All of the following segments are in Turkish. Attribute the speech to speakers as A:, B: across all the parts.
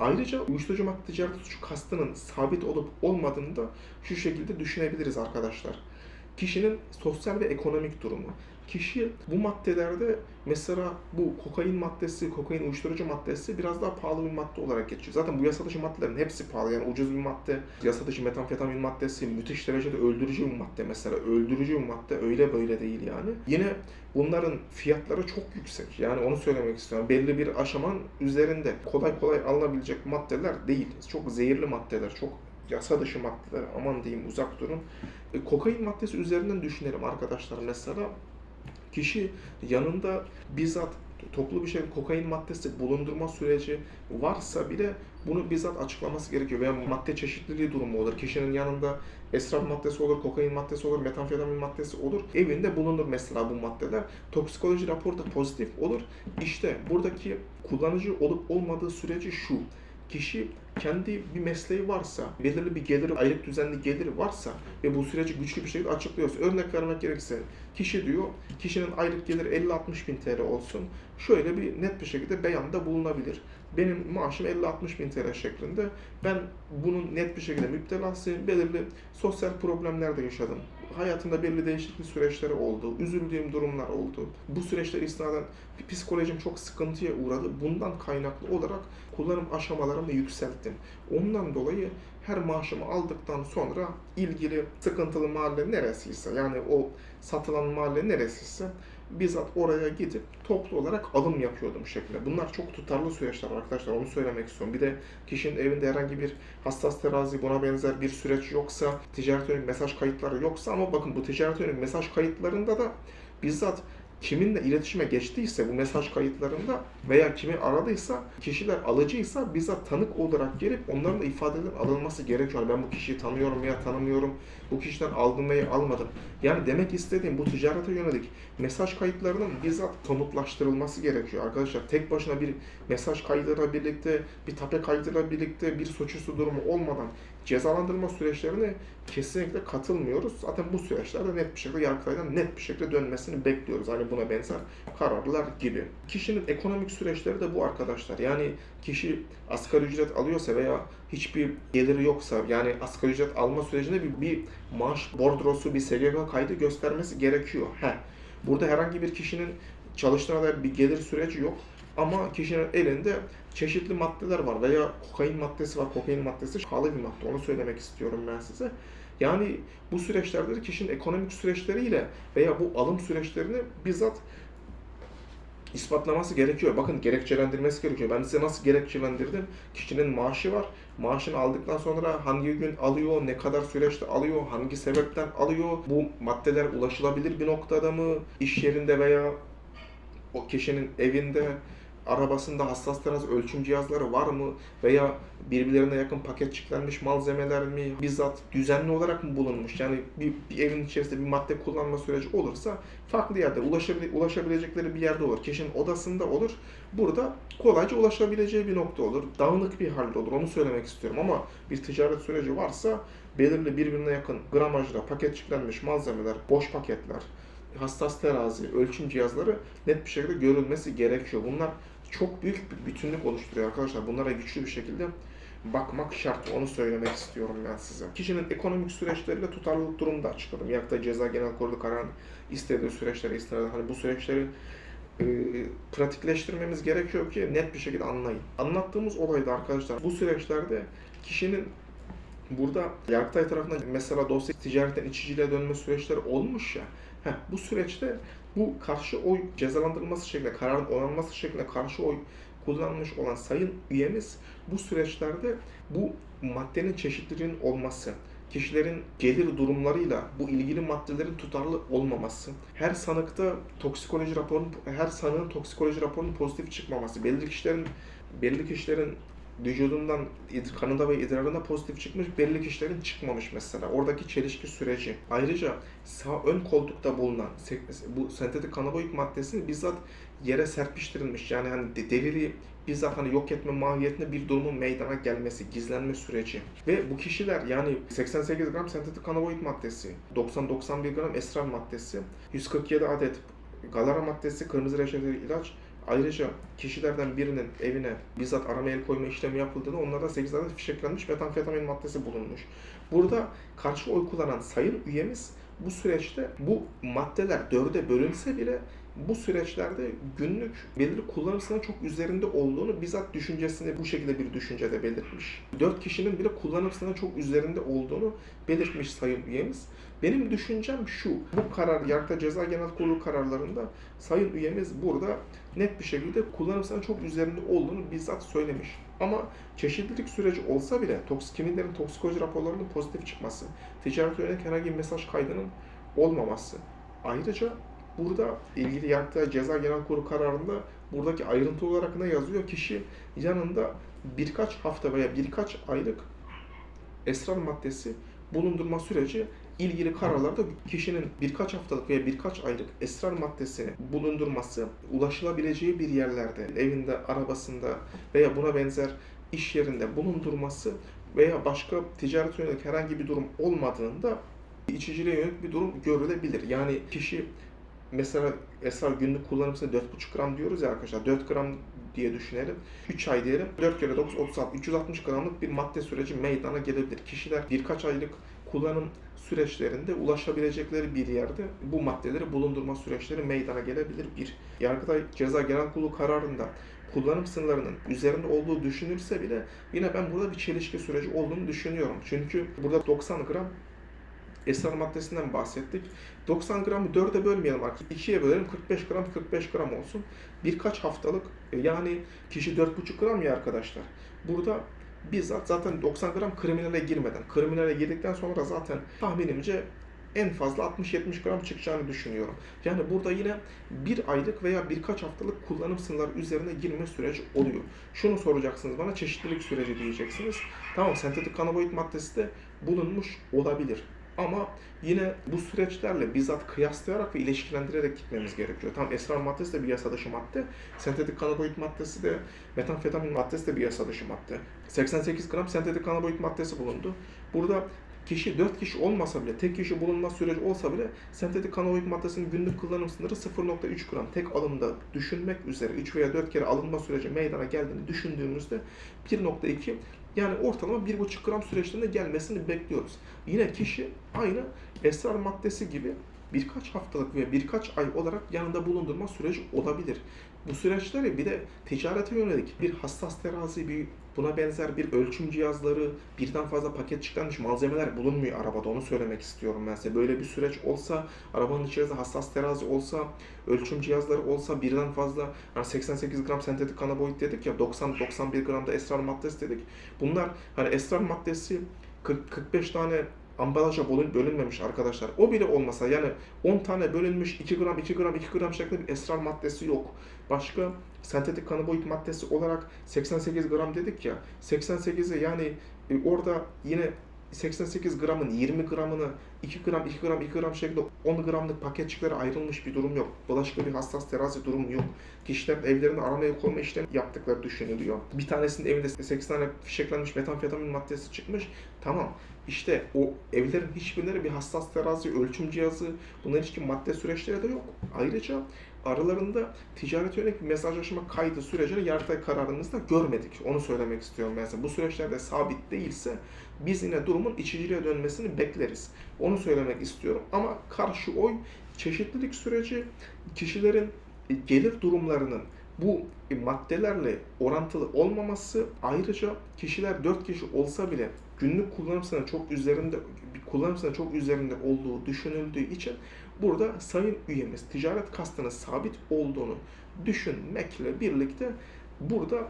A: Ayrıca uyuşturucu madde ticareti suçu kastının sabit olup olmadığını da şu şekilde düşünebiliriz arkadaşlar. Kişinin sosyal ve ekonomik durumu. Kişi bu maddelerde mesela bu kokain maddesi, kokain uyuşturucu maddesi biraz daha pahalı bir madde olarak geçiyor. Zaten bu yasa dışı maddelerin hepsi pahalı. Yani ucuz bir madde, yasa dışı metamfetamin maddesi, müthiş derecede öldürücü bir madde mesela. Öldürücü bir madde öyle böyle değil yani. Yine bunların fiyatları çok yüksek. Yani onu söylemek istiyorum. Belli bir aşamanın üzerinde kolay kolay alınabilecek maddeler değil. Çok zehirli maddeler, çok yasa dışı maddeler. Aman diyeyim uzak durun. E, kokain maddesi üzerinden düşünelim arkadaşlar mesela. Kişi yanında bizzat toplu bir şey kokain maddesi bulundurma süreci varsa bile bunu bizzat açıklaması gerekiyor veya madde çeşitliliği durumu olur. Kişinin yanında esrar maddesi olur, kokain maddesi olur, metamfetamin maddesi olur. Evinde bulunur mesela bu maddeler. Toksikoloji raporu da pozitif olur. İşte buradaki kullanıcı olup olmadığı süreci şu. Kişi kendi bir mesleği varsa, belirli bir geliri, aylık düzenli geliri varsa ve bu süreci güçlü bir şekilde açıklıyorsa, örnek vermek gerekirse kişi diyor, kişinin aylık geliri 50-60 bin TL olsun, şöyle bir net bir şekilde beyanda bulunabilir. Benim maaşım 50-60 bin TL şeklinde. Ben bunun net bir şekilde müptelasıyım. Belirli sosyal problemler de yaşadım. Hayatımda belli değişiklik süreçleri oldu. Üzüldüğüm durumlar oldu. Bu süreçler istinaden psikolojim çok sıkıntıya uğradı. Bundan kaynaklı olarak kullanım aşamalarımı yükselttim. Ondan dolayı her maaşımı aldıktan sonra ilgili sıkıntılı mahalle neresiyse yani o satılan mahalle neresiyse bizzat oraya gidip toplu olarak alım yapıyordum şeklinde. Bunlar çok tutarlı süreçler arkadaşlar onu söylemek istiyorum. Bir de kişinin evinde herhangi bir hassas terazi buna benzer bir süreç yoksa, ticaret yönelik mesaj kayıtları yoksa ama bakın bu ticaret yönelik mesaj kayıtlarında da bizzat kiminle iletişime geçtiyse bu mesaj kayıtlarında veya kimi aradıysa kişiler alıcıysa bizzat tanık olarak gelip onların da ifadelerin alınması gerekiyor. Ben bu kişiyi tanıyorum veya tanımıyorum. Bu kişiden aldım veya almadım. Yani demek istediğim bu ticarete yönelik mesaj kayıtlarının bizzat somutlaştırılması gerekiyor. Arkadaşlar tek başına bir mesaj kaydıyla birlikte, bir tape kaydıyla birlikte bir suçüstü durumu olmadan cezalandırma süreçlerine kesinlikle katılmıyoruz. Zaten bu süreçlerde net bir şekilde Yargıtay'dan net bir şekilde dönmesini bekliyoruz. Hani buna benzer kararlar gibi. Kişinin ekonomik süreçleri de bu arkadaşlar. Yani kişi asgari ücret alıyorsa veya hiçbir geliri yoksa yani asgari ücret alma sürecinde bir, bir maaş bordrosu, bir SGK kaydı göstermesi gerekiyor. Heh. Burada herhangi bir kişinin çalıştığına dair bir gelir süreci yok. Ama kişinin elinde çeşitli maddeler var veya kokain maddesi var. Kokain maddesi pahalı bir madde. Onu söylemek istiyorum ben size. Yani bu süreçlerde de kişinin ekonomik süreçleriyle veya bu alım süreçlerini bizzat ispatlaması gerekiyor. Bakın gerekçelendirmesi gerekiyor. Ben size nasıl gerekçelendirdim? Kişinin maaşı var. Maaşını aldıktan sonra hangi gün alıyor, ne kadar süreçte alıyor, hangi sebepten alıyor, bu maddeler ulaşılabilir bir noktada mı, iş yerinde veya o kişinin evinde, arabasında hassas terazi ölçüm cihazları var mı veya birbirlerine yakın paketçiklenmiş malzemeler mi bizzat düzenli olarak mı bulunmuş? Yani bir, bir evin içerisinde bir madde kullanma süreci olursa farklı yerde ulaşabile, ulaşabilecekleri bir yerde olur. Kişinin odasında olur. Burada kolayca ulaşabileceği bir nokta olur. Dağınık bir halde olur. Onu söylemek istiyorum ama bir ticaret süreci varsa belirli birbirine yakın gramajda paketçiklenmiş malzemeler, boş paketler, hassas terazi, ölçüm cihazları net bir şekilde görülmesi gerekiyor. Bunlar çok büyük bir bütünlük oluşturuyor arkadaşlar. Bunlara güçlü bir şekilde bakmak şart. Onu söylemek istiyorum ben size. Kişinin ekonomik süreçleriyle tutarlılık durumu da açıkladım. Yakta ceza genel kurulu kararının istediği süreçlere istinaden hani bu süreçleri e, pratikleştirmemiz gerekiyor ki net bir şekilde anlayın. Anlattığımız olayda arkadaşlar bu süreçlerde kişinin burada Yargıtay tarafından mesela dosya ticaretten içiciliğe dönme süreçleri olmuş ya. Heh, bu süreçte bu karşı oy cezalandırılması şeklinde, kararın onanması şeklinde karşı oy kullanmış olan sayın üyemiz bu süreçlerde bu maddenin çeşitliliğinin olması, kişilerin gelir durumlarıyla bu ilgili maddelerin tutarlı olmaması, her sanıkta toksikoloji raporunun her sanığın toksikoloji raporunun pozitif çıkmaması, belli kişilerin belli kişilerin vücudundan kanında ve idrarında pozitif çıkmış, belli kişilerin çıkmamış mesela. Oradaki çelişki süreci. Ayrıca sağ ön koltukta bulunan bu sentetik kanaboid maddesinin bizzat yere serpiştirilmiş. Yani hani de- delili bizzat hani yok etme mahiyetinde bir durumun meydana gelmesi, gizlenme süreci. Ve bu kişiler yani 88 gram sentetik kanaboid maddesi, 90-91 gram esrar maddesi, 147 adet galara maddesi, kırmızı reçeteli ilaç Ayrıca kişilerden birinin evine bizzat arama el koyma işlemi yapıldığında onlarda 8 adet fişeklenmiş metamfetamin maddesi bulunmuş. Burada karşı oy kullanan sayın üyemiz bu süreçte bu maddeler dörde bölünse bile bu süreçlerde günlük belirli kullanım sınırı çok üzerinde olduğunu bizzat düşüncesini bu şekilde bir düşüncede belirtmiş. Dört kişinin bile kullanım sınırı çok üzerinde olduğunu belirtmiş sayın üyemiz. Benim düşüncem şu, bu karar Yargıtay Ceza Genel Kurulu kararlarında sayın üyemiz burada net bir şekilde kullanım sınırı çok üzerinde olduğunu bizzat söylemiş. Ama çeşitlilik süreci olsa bile toks, kimilerin toksikoloji raporlarının pozitif çıkması, ticaret yönelik herhangi bir mesaj kaydının olmaması. Ayrıca burada ilgili Yargıtay Ceza Genel Kurulu kararında buradaki ayrıntı olarak ne yazıyor? Kişi yanında birkaç hafta veya birkaç aylık esrar maddesi bulundurma süreci ilgili kararlarda kişinin birkaç haftalık veya birkaç aylık esrar maddesini bulundurması ulaşılabileceği bir yerlerde, evinde, arabasında veya buna benzer iş yerinde bulundurması veya başka ticaret yönelik herhangi bir durum olmadığında içiciliğe yönelik bir durum görülebilir. Yani kişi mesela esrar günlük kullanımsında 4,5 gram diyoruz ya arkadaşlar 4 gram diye düşünelim. 3 ay diyelim. 4 kere 9 36 360 gramlık bir madde süreci meydana gelebilir. Kişiler birkaç aylık kullanım süreçlerinde ulaşabilecekleri bir yerde bu maddeleri bulundurma süreçleri meydana gelebilir. Bir Yargıtay Ceza Genel Kurulu kararında kullanım sınırlarının üzerinde olduğu düşünülse bile yine ben burada bir çelişki süreci olduğunu düşünüyorum. Çünkü burada 90 gram esrar maddesinden bahsettik. 90 gramı 4'e bölmeyelim artık. 2'ye bölelim 45 gram 45 gram olsun. Birkaç haftalık e, yani kişi 4,5 gram ya arkadaşlar. Burada bizzat zaten 90 gram kriminale girmeden, kriminale girdikten sonra zaten tahminimce en fazla 60-70 gram çıkacağını düşünüyorum. Yani burada yine bir aylık veya birkaç haftalık kullanım sınırları üzerine girme süreci oluyor. Şunu soracaksınız bana çeşitlilik süreci diyeceksiniz. Tamam sentetik kanaboid maddesi de bulunmuş olabilir. Ama yine bu süreçlerle bizzat kıyaslayarak ve ilişkilendirerek gitmemiz gerekiyor. Tam esrar maddesi de bir yasa dışı madde, sentetik kanaboid maddesi de, metamfetamin maddesi de bir yasa dışı madde. 88 gram sentetik kanaboid maddesi bulundu. Burada kişi 4 kişi olmasa bile, tek kişi bulunma süreci olsa bile sentetik kanaboid maddesinin günlük kullanım sınırı 0.3 gram. Tek alımda düşünmek üzere 3 veya 4 kere alınma süreci meydana geldiğini düşündüğümüzde 1.2 yani ortalama 1,5 gram süreçlerinde gelmesini bekliyoruz. Yine kişi aynı esrar maddesi gibi birkaç haftalık veya birkaç ay olarak yanında bulundurma süreci olabilir. Bu süreçleri bir de ticarete yönelik bir hassas terazi, bir buna benzer bir ölçüm cihazları, birden fazla paket çıkarmış malzemeler bulunmuyor arabada. Onu söylemek istiyorum ben size. Böyle bir süreç olsa, arabanın içerisinde hassas terazi olsa, ölçüm cihazları olsa birden fazla hani 88 gram sentetik kanaboid dedik ya 90-91 gram da esrar maddesi dedik. Bunlar hani esrar maddesi 40 45 tane ambalaja bölün, bölünmemiş arkadaşlar. O bile olmasa yani 10 tane bölünmüş 2 gram 2 gram 2 gram şeklinde bir esrar maddesi yok. Başka sentetik kanaboid maddesi olarak 88 gram dedik ya. 88'i yani e, orada yine 88 gramın 20 gramını 2 gram 2 gram 2 gram şeklinde 10 gramlık paketçiklere ayrılmış bir durum yok. Başka bir hassas terazi durumu yok. Kişiler evlerinde aramaya koyma işlemi yaptıkları düşünülüyor. Bir tanesinin evinde 8 tane fişeklenmiş metamfetamin maddesi çıkmış. Tamam. İşte o evlerin hiçbirinde bir hassas terazi, ölçüm cihazı, bunların hiçbir madde süreçleri de yok. Ayrıca aralarında ticaret yönelik bir mesajlaşma kaydı sürecini Yargıtay kararımızda görmedik. Onu söylemek istiyorum ben size. Bu süreçlerde sabit değilse biz yine durumun içiciliğe dönmesini bekleriz. Onu söylemek istiyorum. Ama karşı oy çeşitlilik süreci kişilerin gelir durumlarının bu maddelerle orantılı olmaması ayrıca kişiler 4 kişi olsa bile günlük kullanım sınırı çok üzerinde kullanım sınırı çok üzerinde olduğu düşünüldüğü için burada sayın üyemiz ticaret kastının sabit olduğunu düşünmekle birlikte burada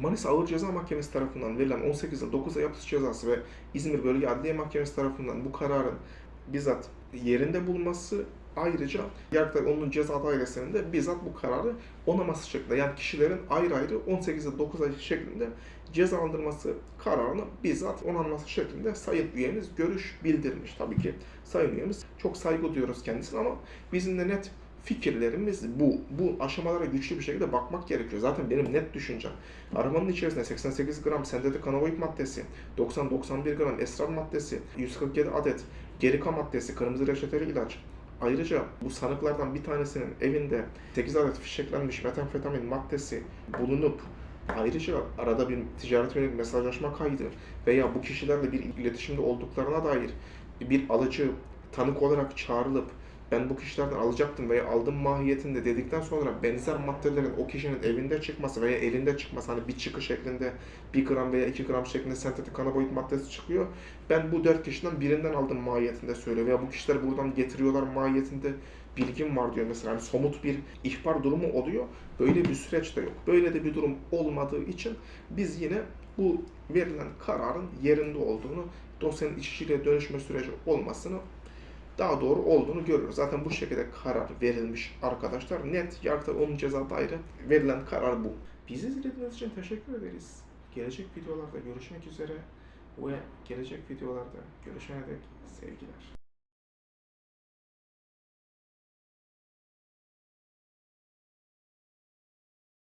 A: Manisa Ağır Ceza Mahkemesi tarafından verilen 18 yıl 9 ay hapis cezası ve İzmir Bölge Adliye Mahkemesi tarafından bu kararın bizzat yerinde bulunması ayrıca Yargıtay 10. Ceza Dairesi'nin de bizzat bu kararı onaması şeklinde yani kişilerin ayrı ayrı 18 yıl 9 ay şeklinde cezalandırması kararını bizzat onanması şeklinde sayın üyemiz görüş bildirmiş. Tabii ki sayın üyemiz çok saygı duyuyoruz kendisine ama bizim de net fikirlerimiz bu. Bu aşamalara güçlü bir şekilde bakmak gerekiyor. Zaten benim net düşüncem. Arabanın içerisinde 88 gram sentetik kanaboid maddesi, 90-91 gram esrar maddesi, 147 adet gerika maddesi, kırmızı reçeteli ilaç, Ayrıca bu sanıklardan bir tanesinin evinde 8 adet fişeklenmiş metamfetamin maddesi bulunup ayrıca arada bir ticaret yönelik mesajlaşma kaydı veya bu kişilerle bir iletişimde olduklarına dair bir alıcı tanık olarak çağrılıp ben bu kişilerden alacaktım veya aldım mahiyetinde dedikten sonra benzer maddelerin o kişinin evinde çıkması veya elinde çıkması hani bir çıkı şeklinde 1 gram veya 2 gram şeklinde sentetik kanaboid maddesi çıkıyor. Ben bu 4 kişiden birinden aldım mahiyetinde söylüyor veya bu kişiler buradan getiriyorlar mahiyetinde bilgim var diyor mesela hani somut bir ihbar durumu oluyor. Böyle bir süreç de yok. Böyle de bir durum olmadığı için biz yine bu verilen kararın yerinde olduğunu, dosyanın iç içiliğe dönüşme süreci olmasını daha doğru olduğunu görüyoruz. Zaten bu şekilde karar verilmiş arkadaşlar. Net Yargıtay 10 ceza daire verilen karar bu. Bizi izlediğiniz için teşekkür ederiz. Gelecek videolarda görüşmek üzere ve gelecek videolarda görüşene dek sevgiler.